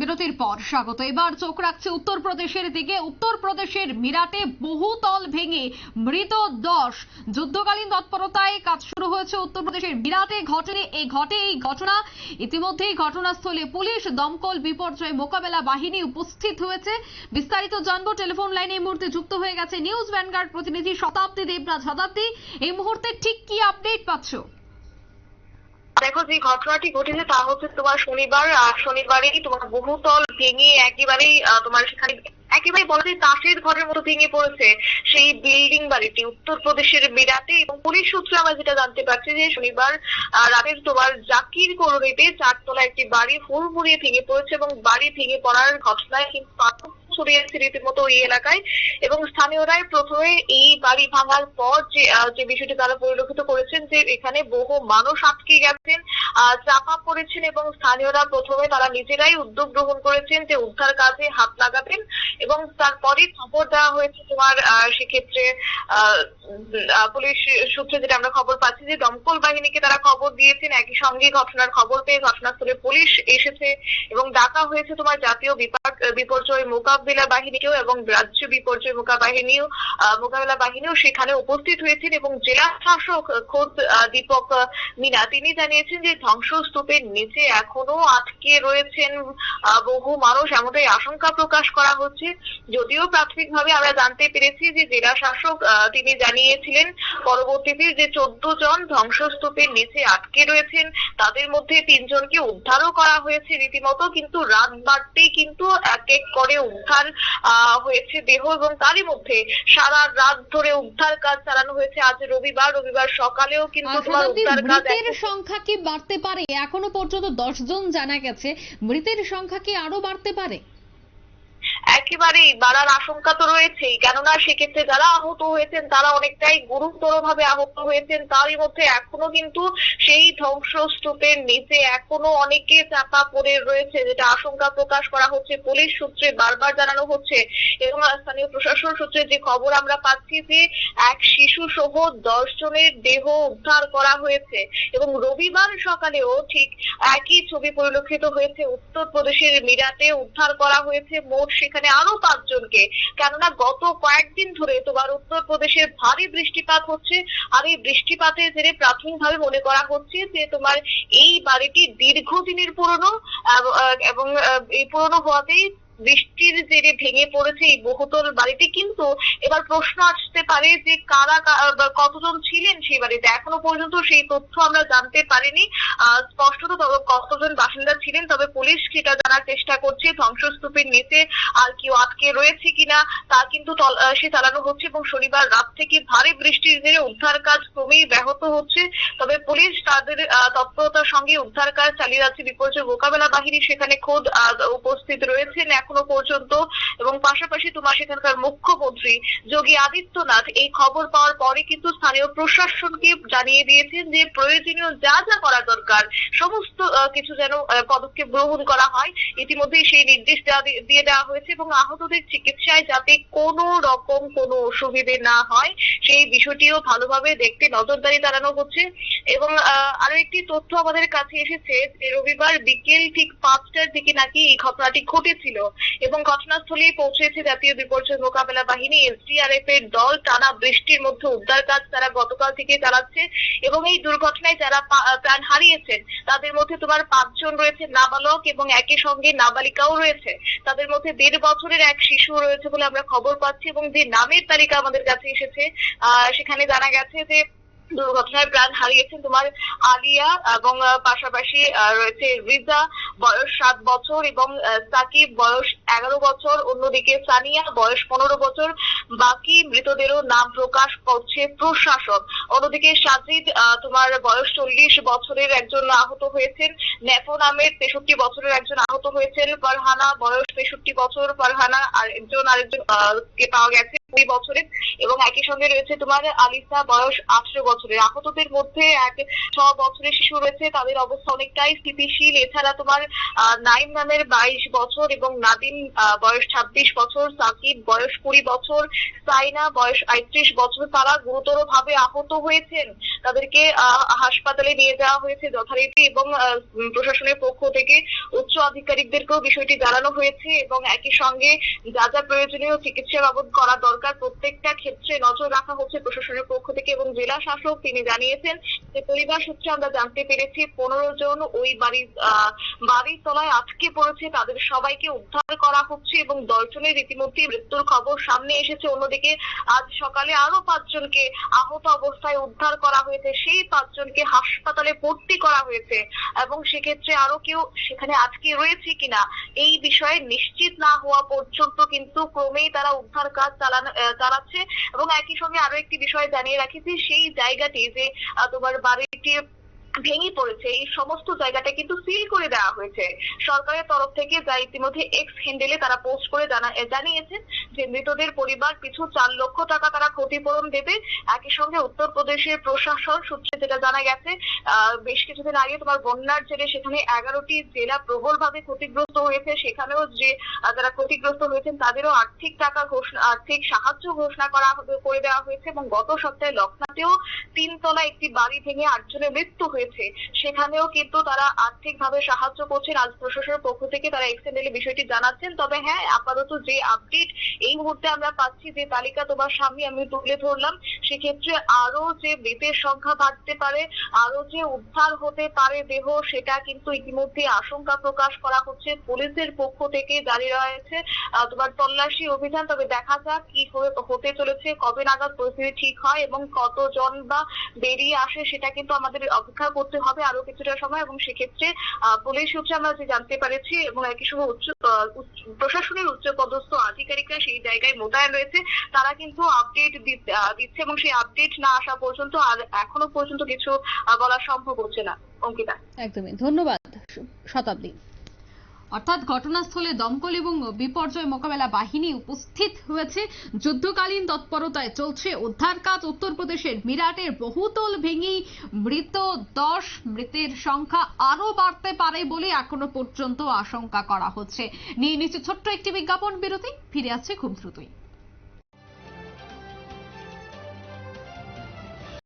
বিরতির পর স্বাগত। এবার চোখ রাখছে উত্তরপ্রদেশের দিকে। উত্তরপ্রদেশের মিরাটে বহুতল ভেঙে মৃত দশ। যুদ্ধকালীন তৎপরতায় কাজ শুরু হয়েছে উত্তরপ্রদেশের মিরাটে। ঘটে এই ঘটে এই ঘটনা। ইতিমধ্যেই ঘটনাস্থলে পুলিশ দমকল বিপর্যয় মোকাবেলা বাহিনী উপস্থিত হয়েছে। বিস্তারিত জানব। টেলিফোন লাইনে এই মুহূর্তে যুক্ত হয়ে গেছে নিউজ ভ্যানগার্ড প্রতিনিধি শতাব্দী দেবরাজ শতাব্দী। এই মুহূর্তে ঠিক কি আপডেট পাচ্ছ? দেখো যে ঘটনাটি ঘটেছে তা হচ্ছে তোমার শনিবার আহ, শনিবারেই তোমার বহুতল ভেঙে একেবারেই তোমার সেখানে একেবারে বলা যায় তাসের ঘরের মতো ভেঙে পড়েছে সেই বিল্ডিং বাড়িটি। উত্তরপ্রদেশের মিরাটে এবং পুলিশ সূত্রে আমরা যেটা জানতে পারছি যে শনিবার রাতের তোমার জাকির কলোনিতে চারতলা একটি বাড়ি হুড়মুড়িয়ে ভেঙে পড়েছে এবং বাড়ি ভেঙে পড়ার ঘটনায় কিন্তু আতঙ্ক ছড়িয়েছে রীতিমতো ওই এলাকায়। এবং স্থানীয়রাই প্রথমে এই বাড়ি ভাঙার পর যে যে বিষয়টি তারা পরিলক্ষিত করেছেন যে এখানে বহু মানুষ আটকে গেছেন। চাপা পড়েছেন এবং স্থানীয়রা প্রথমে তারা নিজেরাই উদ্যোগ গ্রহণ করেছেন যে উদ্ধার কাজে হাত লাগাবেন এবং তারপরে খবর দেওয়া হয়েছে তোমার সেক্ষেত্রে পুলিশ সূত্রে যেটা আমরা খবর পাচ্ছি যে দমকল বাহিনীকে তারা খবর দিয়েছেন। একই সঙ্গে ঘটনার খবর পেয়ে ঘটনাস্থলে পুলিশ এসেছে এবং ডাকা হয়েছে তোমার জাতীয় বিপর্যয় মোকাবিলা বাহিনীকেও এবং রাজ্য বিপর্যয় মোকা বাহিনীও আহ, মোকাবিলা বাহিনীও সেখানে উপস্থিত হয়েছেন এবং জেলা শাসক খোদ দীপক মিনা। তিনি জানিয়েছেন যে ধ্বংসস্তূপের নিচে এখনও আটকে রয়েছেন বহু মানুষ। এমনটাই আশঙ্কা প্রকাশ করা হচ্ছে। যদিও প্রাথমিকভাবে আমরা জানতে পেরেছি যে জেলা শাসক তিনি জানিয়েছিলেন পরবর্তীতে যে চোদ্দ জন ধ্বংসস্তূপের নিচে আটকে রয়েছেন তাদের মধ্যে তিনজনকে উদ্ধারও করা হয়েছে রীতিমতো। কিন্তু রাত বাড়তেই কিন্তু এক এক করে উদ্ধার আহ, হয়েছে দেহ এবং তারই মধ্যে সারা রাত ধরে উদ্ধার কাজ চালানো হয়েছে। আজ রবিবার রবিবার সকালেও কিন্তু শতাব্দী উদ্ধার কাজ সংখ্যা কি বাড়তে পারে। এখনও পর্যন্ত দশজন জানা গেছে মৃতের সংখ্যা কি আরও বাড়তে পারে? একেবারেই বাড়ার আশঙ্কা তো রয়েছেই। কেননা সেক্ষেত্রে যারা আহত হয়েছেন, তারা অনেকটাই গুরুতর ভাবে আহত হয়েছেন। তারই মধ্যে এখনও কিন্তু সেই ধ্বংসস্তূপের নিচে এখনও অনেকে চাপা পড়ে রয়েছে, যেটা আশঙ্কা প্রকাশ করা হচ্ছে। পুলিশ সূত্রে বারবার জানানো হচ্ছে এবং স্থানীয় প্রশাসন সূত্রে যে খবর আমরা পাচ্ছি যে এক শিশু সহ দশ জনের দেহ উদ্ধার করা হয়েছে এবং রবিবার সকালেও ঠিক একই ছবি পরিলক্ষিত হয়েছে। উত্তরপ্রদেশের মিরাটে উদ্ধার করা হয়েছে। মোট সেখানে আরও পাঁচজনকে। কেননা গত কয়েকদিন ধরে তোমার উত্তরপ্রদেশে ভারী বৃষ্টিপাত হচ্ছে। আর এই বৃষ্টিপাতের জেরে প্রাথমিকভাবে মনে করা হচ্ছে যে তোমার এই বাড়িটি দীর্ঘদিনের পুরনো এবং এই পুরনো হওয়াতেই বৃষ্টির জেরে ভেঙে পড়েছে এই বহুতল বাড়িটি কিন্তু এবার প্রশ্ন আসতে পারে যে কারা কতজন ছিলেন সেই বাড়িতে? এখনও পর্যন্ত সেই তথ্য আমরা জানতে পারিনি। স্পষ্টত তবে কতজন বাসিন্দা ছিলেন, তবে পুলিশ সেটা জানার চেষ্টা করছে। ধ্বংসস্তূপের নিচে আর কেউ আটকে রয়েছে কিনা, তা কিন্তু সে চালানো হচ্ছে এবং শনিবার রাত থেকে ভারী বৃষ্টির জেরে উদ্ধার কাজ ক্রমেই ব্যাহত হচ্ছে। তবে পুলিশ তাদের তৎপরতার সঙ্গে উদ্ধার কাজ চালিয়ে যাচ্ছে। বিপর্যয় মোকাবেলা বাহিনী সেখানে খোদ উপস্থিত রয়েছেন। এখনও পর্যন্ত এবং পাশাপাশি তোমার সেখানকার মুখ্যমন্ত্রী যোগী আদিত্যনাথ এই খবর পাওয়ার পরে কিন্তু স্থানীয় প্রশাসনকে জানিয়ে দিয়েছেন যে প্রয়োজনীয় যা যা করা দরকার, সমস্ত কিছু যেন পদক্ষেপ গ্রহণ করা হয়। ইতিমধ্যেই সেই নির্দেশ দিয়ে দেওয়া হয়েছে এবং আহতদের চিকিৎসায় যাতে কোনো রকম কোনো অসুবিধে না হয়, সেই বিষয়টিও ভালোভাবে দেখতে নজরদারি চালানো হচ্ছে। এবং আরও একটি তথ্য আমাদের কাছে এসেছে রবিবার বিকেল ঠিক পাঁচটার দিকে নাকি এই ঘটনাটি ঘটেছিল। এবং ঘটনাস্থলেই পৌঁছেছে জাতীয় বিপর্যয় মোকাবেলা বাহিনী। এসডিআরএফ এর দল টানা বৃষ্টির মধ্যে উদ্ধার কাজ তারা গতকাল থেকে চালাচ্ছে এবং এই দুর্ঘটনায় যারা প্রাণ হারিয়েছেন, তাদের মধ্যে তোমার পাঁচজন রয়েছে নাবালক এবং একই সঙ্গে নাবালিকাও রয়েছে। তাদের মধ্যে দেড় বছরের এক শিশু রয়েছে বলে আমরা খবর পাচ্ছি এবং যে নামের তালিকা আমাদের কাছে এসেছে সেখানে জানা গেছে যে দুর্ঘটনায় প্রাণ হারিয়েছেন তোমার আলিয়া এবং পাশাপাশি রয়েছে রিজা, বয়স সাত বছর এবং সাকিব বয়স এগারো বছর। অন্যদিকে সানিয়া বয়স পনেরো বছর। বাকি মৃতদেরও নাম প্রকাশ করছে প্রশাসন। অন্যদিকে সাজিদ তোমার বয়স চল্লিশ বছরের একজন আহত হয়েছেন। নেপো নামের তেষট্টি বছরের একজন আহত হয়েছেন। ফারহানা বয়স তেষট্টি বছর। ফারহানা আর একজন আরেকজন কে পাওয়া গেছে কুড়ি বছরের এবং একই সঙ্গে রয়েছে তোমার আলিসা, বয়স আঠারো বছরের। আহতদের মধ্যে এক ছ বছরের শিশু রয়েছে। তাদের অবস্থা অনেকটাই স্থিতিশীল। এছাড়া তোমার নাইম নামের বাইশ বছর এবং নাদিম বয়স ছাব্বিশ বছর, সাকিব বয়স কুড়ি বছর, সাইনা বয়স আটত্রিশ বছর। তারা গুরুতর ভাবে আহত হয়েছেন। তাদেরকে হাসপাতালে নিয়ে যাওয়া হয়েছে যথারীতি এবং প্রশাসনের পক্ষ থেকে উচ্চ আধিকারিকদেরকেও বিষয়টি জানানো হয়েছে এবং একই সঙ্গে যা যা প্রয়োজনীয় চিকিৎসা বাবদ করা দরকার প্রত্যেকটা ক্ষেত্রে নজর রাখা হচ্ছে প্রশাসনের পক্ষ থেকে এবং জেলা শাসক তিনি জানিয়েছেন যে পরিবার সূত্রে আমরা জানতে পেরেছি, পনেরো জন ওই বাড়ির বাড়ির তলায় আটকে পড়েছে, তাদের সবাইকে উদ্ধার করা হচ্ছে এবং দর্শনের রীতিমধ্যে মৃত্যুর খবর সামনে এসেছে। অন্যদিকে আজ সকালে আরও পাঁচজনকে আহত অবস্থায় উদ্ধার করা হয়েছে, সেই পাঁচজনকে হাসপাতালে ভর্তি করা হয়েছে এবং সেক্ষেত্রে আরও কেউ সেখানে আটকে রয়েছে কিনা, এই বিষয়ে নিশ্চিত না হওয়া পর্যন্ত কিন্তু ক্রমেই তারা উদ্ধার কাজ চালানো চালাচ্ছে এবং একই সঙ্গে আরও একটি বিষয় জানিয়ে রাখি যে, সেই জায়গাটি যে তোমার বাড়িটি ভেঙে পড়েছে, এই সমস্ত জায়গাটা কিন্তু সিল করে দেওয়া হয়েছে। সরকারের তরফ থেকে যা ইতিমধ্যে এক্স হ্যান্ডেলে তারা পোস্ট করে জানা জানিয়েছেন যে মৃতদের পরিবার পিছু চার লক্ষ টাকা তারা ক্ষতিপূরণ দেবে। একই সঙ্গে উত্তরপ্রদেশের প্রশাসন সূত্রে যেটা জানা গেছে বেশ কিছুদিন আগে তোমার বন্যার জেরে সেখানে এগারোটি জেলা প্রবলভাবে ক্ষতিগ্রস্ত হয়েছে। সেখানেও যে যারা ক্ষতিগ্রস্ত হয়েছেন তাদেরও আর্থিক টাকা ঘোষণা আর্থিক সাহায্য ঘোষণা করা করে দেওয়া হয়েছে এবং গত সপ্তাহে লখনৌতেও তিনতলা একটি বাড়ি ভেঙে আটজনের মৃত্যু হয়েছে। সেখানেও কিন্তু তারা আর্থিকভাবে সাহায্য করছেন আজ প্রশাসনের পক্ষ থেকে তারা এক্সেন্ডেলে বিষয়টি জানাচ্ছেন। তবে হ্যাঁ আপাতত যে আপডেট এই মুহূর্তে আমরা পাচ্ছি, যে তালিকা তোমার সামনে আমি তুলে ধরলাম, সেক্ষেত্রে আরও যে মৃতের সংখ্যা বাড়তে পারে আরও যে উদ্ধার হতে পারে দেহ, সেটা কিন্তু ইতিমধ্যে আশঙ্কা প্রকাশ করা হচ্ছে। পুলিশের পক্ষ থেকে জারি রয়েছে তোমার তল্লাশি অভিযান। তবে দেখা যাক কি হতে চলেছে, কবে নাগাদ পরিস্থিতি ঠিক হয় এবং কতজন বা বেরিয়ে আসে সেটা কিন্তু আমাদের অপেক্ষা করতে হবে আরও কিছুটা সময় এবং সেক্ষেত্রে পুলিশ সূত্রে আমরা যে জানতে পেরেছি এবং একই সময় উচ্চ প্রশাসনের উচ্চ পদস্থ আধিকারিকরা সেই জায়গায় মোতায়েন রয়েছে, তারা কিন্তু আপডেট দিচ্ছে এবং সেই আপডেট না আসা পর্যন্ত আর এখনও পর্যন্ত কিছু বলা সম্ভব হচ্ছে না। অঙ্কিতা। একদমই। ধন্যবাদ শতাব্দী। অর্থাৎ ঘটনাস্থলে দমকল এবং বিপর্যয় মোকাবেলা বাহিনী উপস্থিত হয়েছে। যুদ্ধকালীন তৎপরতায় চলছে উদ্ধার কাজ। উত্তরপ্রদেশের মিরাটের বহুতল ভেঙে মৃত দশ মৃতের সংখ্যা আরও বাড়তে পারে বলে এখনও পর্যন্ত আশঙ্কা করা হচ্ছে। নিয়ে নিচ্ছে ছোট্ট একটি বিজ্ঞাপন বিরতি। ফিরে আসছে খুব দ্রুতই।